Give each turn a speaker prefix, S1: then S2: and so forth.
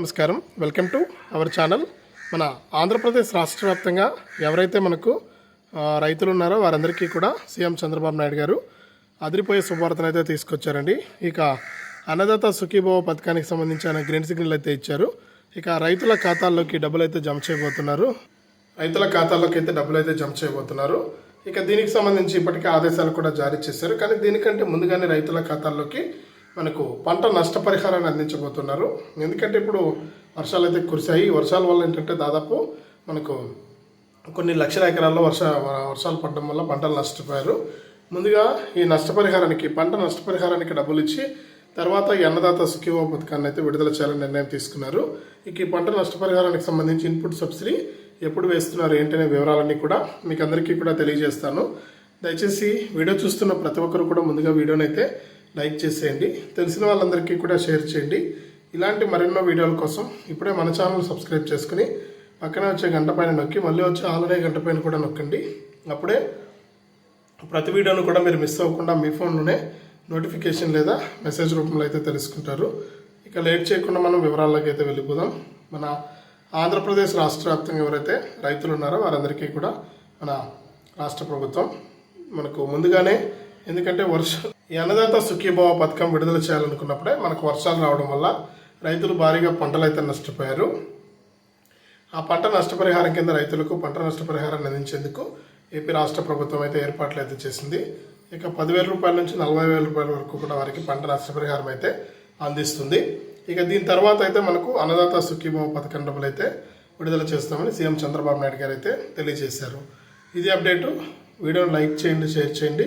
S1: నమస్కారం. Welcome to our channel మన ఆంధ్రప్రదేశ్ రాష్ట్ర వ్యాప్తంగా ఎవరైతే మనకు రైతులు ఉన్నారో వారందరికీ కూడా సీఎం చంద్రబాబు నాయుడు గారు అదిరిపోయే శుభవార్తను అయితే తీసుకొచ్చారండి. ఇక అన్నదాత సుఖీభవ పథకానికి సంబంధించిన గ్రీన్ సిగ్నల్ అయితే ఇచ్చారు. ఇక రైతుల ఖాతాల్లోకి డబ్బులు అయితే జమ చేయబోతున్నారు. రైతుల ఖాతాల్లోకి అయితే డబ్బులు అయితే జమ చేయబోతున్నారు. ఇక దీనికి సంబంధించి ఇప్పటికే ఆదేశాలు కూడా జారీ చేశారు. కానీ దీనికంటే ముందుగానే రైతుల ఖాతాల్లోకి మనకు పంట నష్టపరిహారాన్ని అందించబోతున్నారు. ఎందుకంటే ఇప్పుడు వర్షాలు అయితే కురిశాయి. ఈ వర్షాల వల్ల ఏంటంటే దాదాపు మనకు కొన్ని లక్షల ఎకరాల్లో వర్ష వర్షాలు పడడం వల్ల పంటలు నష్టపోయారు. ముందుగా ఈ నష్టపరిహారానికి పంట నష్టపరిహారానికి డబ్బులు ఇచ్చి తర్వాత ఈ అన్నదాత సుఖీవ పథకాన్ని అయితే విడుదల చేయాలని నిర్ణయం తీసుకున్నారు. ఇక ఈ పంట నష్టపరిహారానికి సంబంధించి ఇన్పుట్ సబ్సిడీ ఎప్పుడు వేస్తున్నారు ఏంటనే వివరాలన్నీ కూడా మీకు అందరికీ కూడా తెలియజేస్తాను. దయచేసి వీడియో చూస్తున్న ప్రతి ఒక్కరు కూడా ముందుగా వీడియోనైతే లైక్ చేసేయండి. తెలిసిన వాళ్ళందరికీ కూడా షేర్ చేయండి. ఇలాంటి మరెన్నో వీడియోల కోసం ఇప్పుడే మన ఛానల్ సబ్స్క్రైబ్ చేసుకుని పక్కనే వచ్చే గంట పైన నొక్కి మళ్ళీ వచ్చే ఆల్రెడీ గంట పైన కూడా నొక్కండి. అప్పుడే ప్రతి వీడియోను కూడా మీరు మిస్ అవ్వకుండా మీ ఫోన్లోనే నోటిఫికేషన్ లేదా మెసేజ్ రూపంలో అయితే తెలుసుకుంటారు. ఇక లేట్ చేయకుండా మనం వివరాల్లోకి అయితే వెళ్ళిపోదాం. మన ఆంధ్రప్రదేశ్ రాష్ట్ర వ్యాప్తంగా ఎవరైతే రైతులు ఉన్నారో వారందరికీ కూడా మన రాష్ట్ర ప్రభుత్వం మనకు ముందుగానే ఎందుకంటే వర్ష ఈ అన్నదాత సుఖీభావ పథకం విడుదల చేయాలనుకున్నప్పుడే మనకు వర్షాలు రావడం వల్ల రైతులు భారీగా పంటలు అయితే నష్టపోయారు. ఆ పంట నష్టపరిహారం కింద రైతులకు పంట నష్టపరిహారాన్ని అందించేందుకు ఏపీ రాష్ట్ర ప్రభుత్వం అయితే ఏర్పాట్లు అయితే చేసింది. ఇక పదివేల రూపాయల నుంచి నలభై వేల రూపాయల వరకు కూడా వారికి పంట నష్టపరిహారం అయితే అందిస్తుంది. ఇక దీని తర్వాత అయితే మనకు అన్నదాత సుఖీభావ పథకం డబ్బులు అయితే విడుదల చేస్తామని సీఎం చంద్రబాబు నాయుడు గారు అయితే తెలియజేశారు. ఇది అప్డేటు. వీడియోని లైక్ చేయండి షేర్ చేయండి.